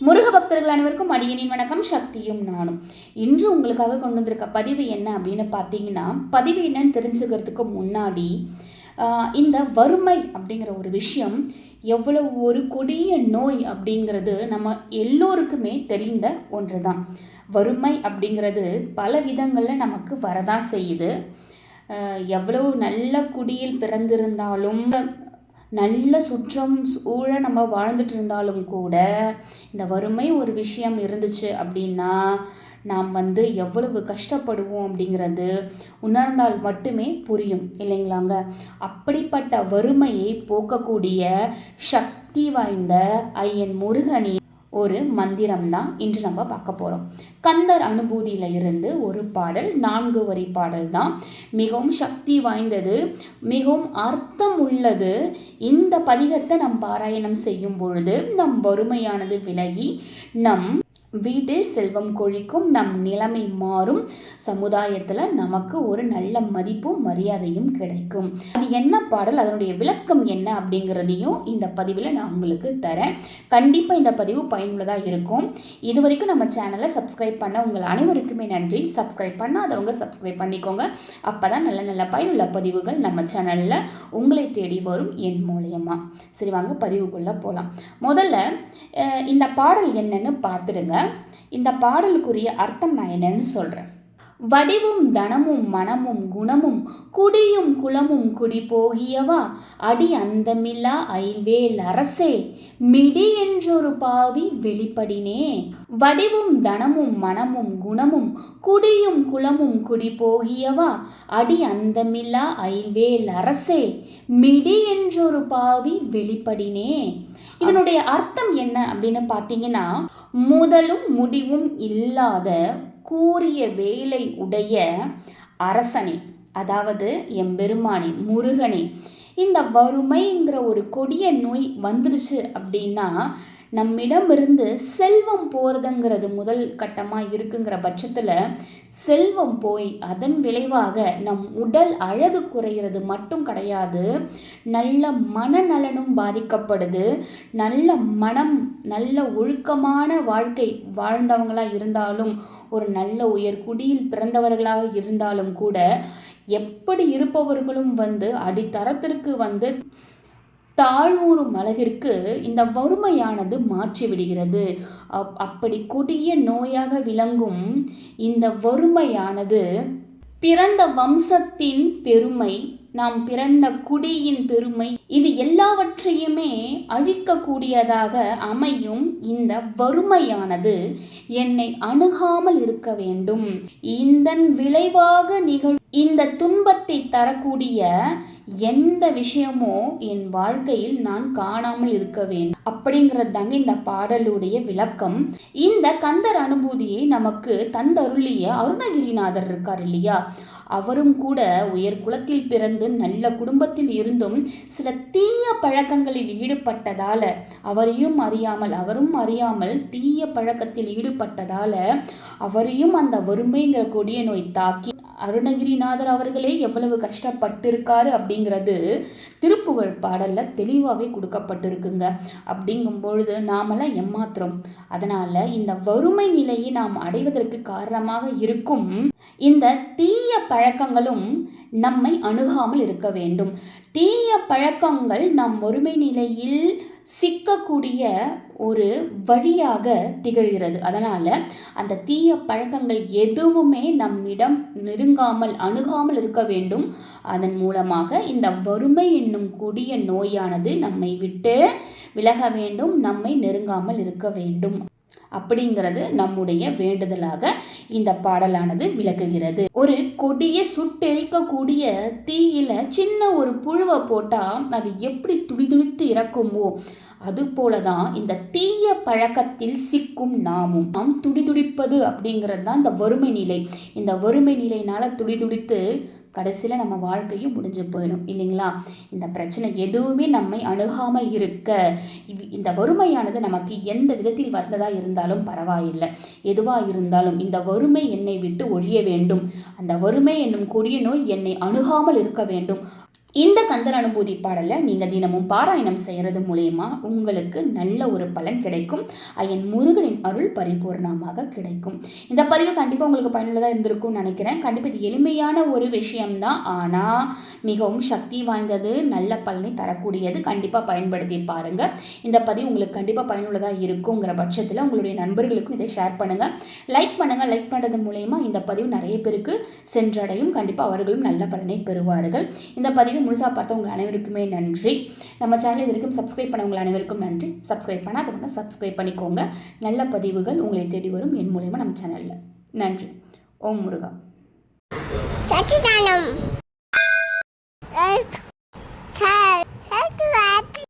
முருக பக்தர்கள் அனைவருக்கும் அடியனின் வணக்கம் சக்தியும் நானும். இன்று உங்களுக்காக கொண்டு வந்திருக்க பதிவு என்ன அப்படின்னு பார்த்தீங்கன்னா பதிவு என்னன்னு தெரிஞ்சுக்கிறதுக்கு முன்னாடி இந்த வறுமை அப்படிங்கிற ஒரு விஷயம் எவ்வளவு ஒரு கொடிய நோய் அப்படிங்கிறது நம்ம எல்லோருக்குமே தெரிந்த ஒன்று தான் வறுமை அப்படிங்கிறது பல விதங்களில் நமக்கு வரதான் செய்யுது. எவ்வளவு நல்ல குடியில் பிறந்திருந்தாலும் நல்ல சுற்றம் சூழ நம்ம வாழ்ந்துட்டு இருந்தாலும் கூட இந்த வறுமை ஒரு விஷயம் இருந்துச்சு அப்படின்னா நாம் வந்து எவ்வளவு கஷ்டப்படுவோம் அப்படிங்கிறது உணர்ந்தால் மட்டுமே புரியும் இல்லைங்களாங்க? அப்படிப்பட்ட வறுமையை போக்கக்கூடிய சக்தி வாய்ந்த ஐயன் முருகனி ஒரு மந்திரம் தான் இன்று நம்ம பார்க்க போகிறோம் கந்தர் அனுபூதியில் இருந்து ஒரு பாடல் நான்கு வரி பாடல் தான் மிகவும் சக்தி வாய்ந்தது மிகவும் அர்த்தம் உள்ளது. இந்த பதிகத்தை நம் பாராயணம் செய்யும் பொழுது நம் வறுமையானது விலகி நம் வீட்டில் செல்வம் கொழிக்கும் நம் நிலைமை மாறும். சமுதாயத்தில் நமக்கு ஒரு நல்ல மதிப்பும் மரியாதையும் கிடைக்கும். அது என்ன பாடல் அதனுடைய விளக்கம் என்ன அப்படிங்கிறதையும் இந்த பதிவில் நான் உங்களுக்கு தரேன். கண்டிப்பாக இந்த பதிவு பயனுள்ளதாக இருக்கும். இது வரைக்கும் நம்ம சேனலை சப்ஸ்கிரைப் பண்ண உங்கள் அனைவருக்குமே நன்றி. சப்ஸ்கிரைப் பண்ணாதவங்க சப்ஸ்கிரைப் பண்ணிக்கோங்க. அப்போ தான் நல்ல நல்ல பயனுள்ள பதிவுகள் நம்ம சேனலில் உங்களை தேடி வரும் என் மூலியமாக சரி வாங்க பதிவுக்குள்ளே போகலாம் முதல்ல இந்த பாடல் என்னன்னு பார்த்துடுங்க. இந்த பாடலுக்குரிய அர்த்தம் நான் என்னன்னு சொல்கிறேன் வடிவும் தனமும் மனமும் குணமும் குடியும் குலமும் குடி போகியவா? அடி அந்தமில்லா அயில்வேல் அரசே மிடி என்றொரு பாவி வெளிப்படினே. வடிவும் தனமும் மனமும் குணமும் குடியும் குலமும் குடி போகியவா? அடி அந்தமில்லா அயில்வேல் அரசே மிடி என்றொரு பாவி வெளிப்படினே. இதனுடைய அர்த்தம் என்ன அப்படின்னு பார்த்தீங்கன்னா முதலும் முடிவும் இல்லாத கூறிய வேலை உடைய அரசனே அதாவது எம்பெருமானே முருகனே. இந்த வறுமைங்கிற ஒரு கொடிய நோய் வந்துருச்சு அப்படின்னா நம்மிடமிருந்து செல்வம் போகிறதுங்கிறது முதல் கட்டமாக இருக்குங்கிற பட்சத்தில் செல்வம் போய் அதன் விளைவாக நம் உடல் அழகு குறையிறது மட்டும் கிடையாது நல்ல மனநலனும் பாதிக்கப்படுது நல்ல மனம் நல்ல ஒழுக்கமான வாழ்க்கை வாழ்ந்தவங்களாக இருந்தாலும் ஒரு நல்ல உயர் குடியில் பிறந்தவர்களாக இருந்தாலும் கூட எப்படி இருப்பவர்களும் வந்து அடித்தரத்திற்கு வந்து தாழ்வூறும் அளவிற்கு இந்த வறுமையானது மாற்றிவிடுகிறது. அப்- அப்படி கொடிய நோயாக விளங்கும் இந்த வறுமையானது பிறந்த வம்சத்தின் பெருமை நாம் பிறந்த குடியின் பெருமை இது எல்லாவற்றையுமே அழிக்கக்கூடியதாக அமையும் இந்த வறுமையானது என்னை அணுகாமல் இருக்க வேண்டும். இதன் விளைவாக நிகழ் இந்த துன்பத்தை தரக்கூடிய எந்த விஷயமோ என் வாழ்க்கையில் நான் காணாமல் இருக்க வேண்டும். அப்படிங்கிறது தாங்க இந்த பாடலுடைய விளக்கம். இந்த கந்தர் அனுபூதியை நமக்கு தந்தருளிய அருணகிரிநாதர் இருக்கார் இல்லையா? அவரும் கூட உயர் குலத்தில் பிறந்து நல்ல குடும்பத்தில் இருந்தும் சில தீய பழக்கங்களில் ஈடுபட்டதால அவரையும் அறியாமல் அவரும் அறியாமல் தீய பழக்கத்தில் ஈடுபட்டதால அவரையும் அந்த வறுமைங்கிற கொடிய நோய் தாக்கி அருணகிரிநாதர் அவர்களே எவ்வளவு கஷ்டப்பட்டிருக்காரு அப்படிங்கிறது திருப்புகழ் பாடலில் தெளிவாகவே கொடுக்கப்பட்டிருக்குங்க. அப்படிங்கும் பொழுது நாமெல்லாம் ஏமாத்துறோம். அதனால் இந்த வறுமை நிலையை நாம் அடைவதற்கு காரணமாக இருக்கும் இந்த தீய பழக்கங்களும் நம்மை அணுகாமல் இருக்க வேண்டும். தீய பழக்கங்கள் நம் வறுமை நிலையில் சிக்கக்கூடிய ஒரு வழியாக திகழ்கிறது. அதனால் அந்த தீய பழக்கங்கள் எதுவுமே நம்மிடம் நெருங்காமல் அணுகாமல் இருக்க வேண்டும். அதன் மூலமாக இந்த வறுமை என்னும் கொடிய நோயானது நம்மை விட்டு விலக வேண்டும் நம்மை நெருங்காமல் இருக்க வேண்டும். அப்படிங்கிறது நம்முடைய வேண்டுதலாக இந்த பாடலானது விளக்குகிறது. ஒரு கொடிய சுட்டெரிக்கக்கூடிய தீயில சின்ன ஒரு புழுவை போட்டா அது எப்படி துடிதுடித்து இறக்குமோ அதுபோல தான் இந்த தீய பழக்கத்தில் சிக்கும் நாமும். நாம் துடிதுடிப்பது அப்படிங்கிறது தான் இந்த வறுமை நிலை. இந்த வறுமை நிலையினால துடிதுடித்து கடைசியில் நம்ம வாழ்க்கையும் முடிஞ்சு போயிடும் இல்லைங்களா? இந்த பிரச்சனை எதுவுமே நம்மை அணுகாமல் இருக்க இவ்- இந்த வறுமையானது நமக்கு எந்த விதத்தில் வந்ததாக இருந்தாலும் பரவாயில்லை. எதுவாக இருந்தாலும் இந்த வறுமை என்னை விட்டு ஒழிய வேண்டும். அந்த வறுமை என்னும் கொடிய நோய் என்னை அணுகாமல் இருக்க வேண்டும். இந்த கந்தர் அனுபூதி பாடலை நீங்கள் தினமும் பாராயணம் செய்கிறது மூலயமா உங்களுக்கு நல்ல ஒரு பலன் கிடைக்கும். ஐயன் முருகனின் அருள் பரிபூர்ணமாக கிடைக்கும். இந்த பதிவு கண்டிப்பாக உங்களுக்கு பயனுள்ளதாக இருந்திருக்கும்னு நினைக்கிறேன். கண்டிப்பாக இது எளிமையான ஒரு விஷயம்தான். ஆனால் மிகவும் சக்தி வாய்ந்தது நல்ல பலனை தரக்கூடியது. கண்டிப்பாக பயன்படுத்தி பாருங்கள் இந்த பதிவு உங்களுக்கு கண்டிப்பாக பயனுள்ளதாக இருக்குங்கிற பட்சத்தில் உங்களுடைய நண்பர்களுக்கும் இதை ஷேர் பண்ணுங்கள் லைக் பண்ணுங்கள் லைக் பண்ணுறது மூலயமா இந்த பதிவு நிறைய பேருக்கு சென்றடையும். கண்டிப்பாக அவர்களும் நல்ல பலனை பெறுவார்கள். இந்த பதிவு முழுசாக பார்த்த உங்கள் அனைவருக்குமே நன்றி. நம்ம சேனல் இது வரைக்கும் சப்ஸ்கிரைப் பண்ணவங்க அனைவருக்கும் நன்றி. சப்ஸ்கிரைப் பண்ணாதவங்க சப்ஸ்கிரைப் பண்ணிக்கோங்க. நல்ல பதிவுகள் உங்களை தேடி வரும் என் மூலயமா நம்ம சேனலில் நன்றி. ஓம் முருகா. சச்சிதானம்.